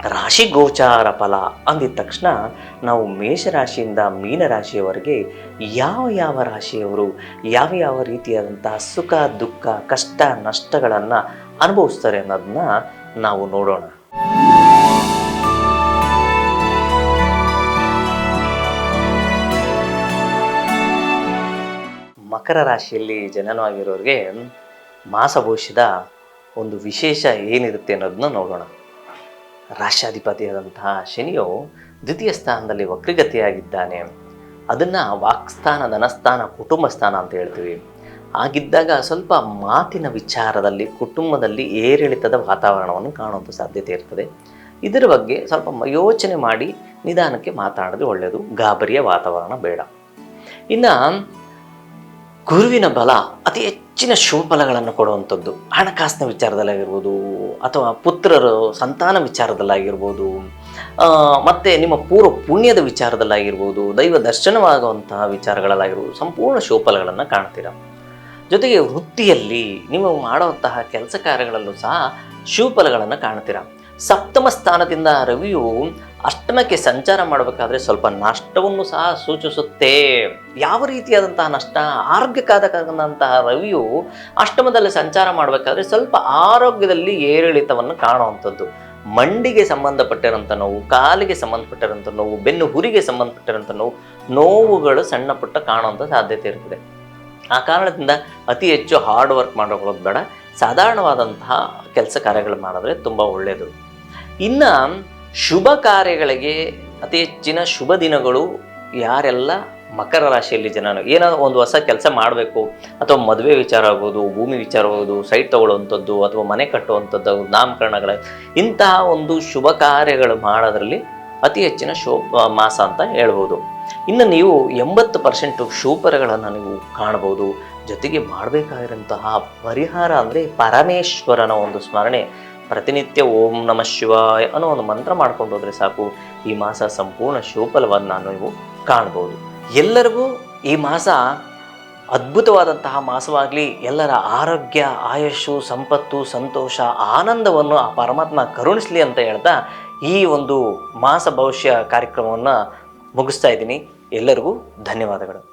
ರಾಶಿ ಗೋಚಾರ ಫಲ ಅಂದಿದ ತಕ್ಷಣ ನಾವು ಮೇಷರಾಶಿಯಿಂದ ಮೀನರಾಶಿಯವರೆಗೆ ಯಾವ ಯಾವ ರಾಶಿಯವರು ಯಾವ ಯಾವ ರೀತಿಯಾದಂತಹ ಸುಖ, ದುಃಖ, ಕಷ್ಟ, ನಷ್ಟಗಳನ್ನು ಅನುಭವಿಸ್ತಾರೆ ಅನ್ನೋದನ್ನ ನಾವು ನೋಡೋಣ. ಮಕರ ರಾಶಿಯಲ್ಲಿ ಜನನವಾಗಿರೋರಿಗೆ ಮಾಸಭೋಷದ ಒಂದು ವಿಶೇಷ ಏನಿರುತ್ತೆ ಅನ್ನೋದನ್ನ ನೋಡೋಣ. ರಾಷ್ಟ್ರಾಧಿಪತಿಯಾದಂತಹ ಶನಿಯು ದ್ವಿತೀಯ ಸ್ಥಾನದಲ್ಲಿ ವಕ್ರಗತಿಯಾಗಿದ್ದಾನೆ. ಅದನ್ನು ವಾಕ್ಸ್ಥಾನ ಧನಸ್ಥಾನ ಕುಟುಂಬ ಸ್ಥಾನ ಅಂತ ಹೇಳ್ತೀವಿ. ಆಗಿದ್ದಾಗ ಸ್ವಲ್ಪ ಮಾತಿನ ವಿಚಾರದಲ್ಲಿ, ಕುಟುಂಬದಲ್ಲಿ ಏರಿಳಿತದ ವಾತಾವರಣವನ್ನು ಕಾಣುವಂಥ ಸಾಧ್ಯತೆ ಇರ್ತದೆ. ಇದರ ಬಗ್ಗೆ ಸ್ವಲ್ಪ ಯೋಚನೆ ಮಾಡಿ ನಿಧಾನಕ್ಕೆ ಮಾತಾಡೋದು ಒಳ್ಳೆಯದು ಗಾಬರಿಯ ವಾತಾವರಣ ಬೇಡ. ಇನ್ನು ಗುರುವಿನ ಬಲ ಅತಿ ಹೆಚ್ಚಿನ ಶುಭ ಫಲಗಳನ್ನು ಕೊಡುವಂಥದ್ದು. ಹಣಕಾಸಿನ ವಿಚಾರದಲ್ಲಾಗಿರ್ಬೋದು, ಅಥವಾ ಪುತ್ರರು ಸಂತಾನ ವಿಚಾರದಲ್ಲಾಗಿರ್ಬೋದು ಮತ್ತು ನಿಮ್ಮ ಪೂರ್ವ ಪುಣ್ಯದ ವಿಚಾರದಲ್ಲಾಗಿರ್ಬೋದು, ದೈವ ದರ್ಶನವಾಗುವಂತಹ ವಿಚಾರಗಳಲ್ಲಾಗಿರ್ಬೋದು, ಸಂಪೂರ್ಣ ಶುಭ ಫಲಗಳನ್ನು ಕಾಣ್ತೀರ. ಜೊತೆಗೆ ವೃತ್ತಿಯಲ್ಲಿ ನೀವು ಮಾಡುವಂತಹ ಕೆಲಸ ಕಾರ್ಯಗಳಲ್ಲೂ ಸಹ ಶುಭ ಫಲಗಳನ್ನು ಕಾಣ್ತೀರ. ಸಪ್ತಮ ಸ್ಥಾನದಿಂದ ರವಿಯು ಅಷ್ಟಮಕ್ಕೆ ಸಂಚಾರ ಮಾಡಬೇಕಾದ್ರೆ ಸ್ವಲ್ಪ ನಷ್ಟವನ್ನು ಸಹ ಸೂಚಿಸುತ್ತೆ. ಯಾವ ರೀತಿಯಾದಂತಹ ನಷ್ಟ ಆರೋಗ್ಯಕ್ಕಾದಂತಹ ರವಿಯು ಅಷ್ಟಮದಲ್ಲಿ ಸಂಚಾರ ಮಾಡಬೇಕಾದ್ರೆ ಸ್ವಲ್ಪ ಆರೋಗ್ಯದಲ್ಲಿ ಏರಿಳಿತವನ್ನು ಕಾಣುವಂಥದ್ದು. ಮಂಡಿಗೆ ಸಂಬಂಧಪಟ್ಟಿರೋಂಥ ನೋವು, ಕಾಲಿಗೆ ಸಂಬಂಧಪಟ್ಟಿರೋಂಥ ನೋವು, ಬೆನ್ನು ಹುರಿಗೆ ಸಂಬಂಧಪಟ್ಟಿರೋಂಥ ನೋವು, ನೋವುಗಳು ಸಣ್ಣ ಪುಟ್ಟ ಕಾಣುವಂಥ ಸಾಧ್ಯತೆ ಇರ್ತದೆ. ಆ ಕಾರಣದಿಂದ ಅತಿ ಹೆಚ್ಚು ಹಾರ್ಡ್ ವರ್ಕ್ ಮಾಡೋದು ಬೇಡ ಸಾಧಾರಣವಾದಂತಹ ಕೆಲಸ ಕಾರ್ಯಗಳು ಮಾಡಿದ್ರೆ ತುಂಬ ಒಳ್ಳೆಯದು ಇನ್ನು ಶುಭ ಕಾರ್ಯಗಳಿಗೆ ಅತಿ ಹೆಚ್ಚಿನ ಶುಭ ದಿನಗಳು ಯಾರೆಲ್ಲ ಮಕರ ರಾಶಿಯಲ್ಲಿ ಜನ ಏನೋ ಒಂದು ಹೊಸ ಕೆಲಸ ಮಾಡಬೇಕು, ಅಥವಾ ಮದುವೆ ವಿಚಾರ ಆಗ್ಬೋದು, ಭೂಮಿ ವಿಚಾರ ಆಗೋದು ಸೈಟ್ ತಗೊಳ್ಳುವಂಥದ್ದು, ಅಥವಾ ಮನೆ ಕಟ್ಟುವಂಥದ್ದು ನಾಮಕರಣಗಳ, ಇಂತಹ ಒಂದು ಶುಭ ಕಾರ್ಯಗಳು ಮಾಡೋದ್ರಲ್ಲಿ ಅತಿ ಹೆಚ್ಚಿನ ಶೋ ಮಾಸ ಅಂತ ಹೇಳ್ಬೋದು. ಇನ್ನು ನೀವು ಎಂಬತ್ತು ಪರ್ಸೆಂಟು ಶೂಪರಗಳನ್ನು ನೀವು ಕಾಣ್ಬೋದು. ಜೊತೆಗೆ ಮಾಡಬೇಕಾಗಿರೋಂತಹ ಪರಿಹಾರ ಅಂದರೆ ಪರಮೇಶ್ವರನ ಒಂದು ಸ್ಮರಣೆ. ಪ್ರತಿನಿತ್ಯ ಓಂ ನಮಃ ಶಿವಾಯ ಅನ್ನೋ ಒಂದು ಮಂತ್ರ ಮಾಡ್ಕೊಂಡು ಹೋದ್ರೆ ಸಾಕು. ಈ ಮಾಸ ಸಂಪೂರ್ಣ ಶುಭಫಲವನ್ನು ನೀವು ಕಾಣ್ಬೋದು. ಎಲ್ಲರಿಗೂ ಈ ಮಾಸ ಅದ್ಭುತವಾದಂತಹ ಮಾಸವಾಗಲಿ ಎಲ್ಲರ ಆರೋಗ್ಯ, ಆಯಸ್ಸು, ಸಂಪತ್ತು, ಸಂತೋಷ, ಆನಂದವನ್ನು ಆ ಪರಮಾತ್ಮ ಕರುಣಿಸಲಿ ಅಂತ ಹೇಳ್ತಾ ಈ ಒಂದು ಮಾಸ ಭವಿಷ್ಯ ಕಾರ್ಯಕ್ರಮವನ್ನು ಮುಗಿಸ್ತಾ ಇದ್ದೀನಿ. ಎಲ್ಲರಿಗೂ ಧನ್ಯವಾದಗಳು.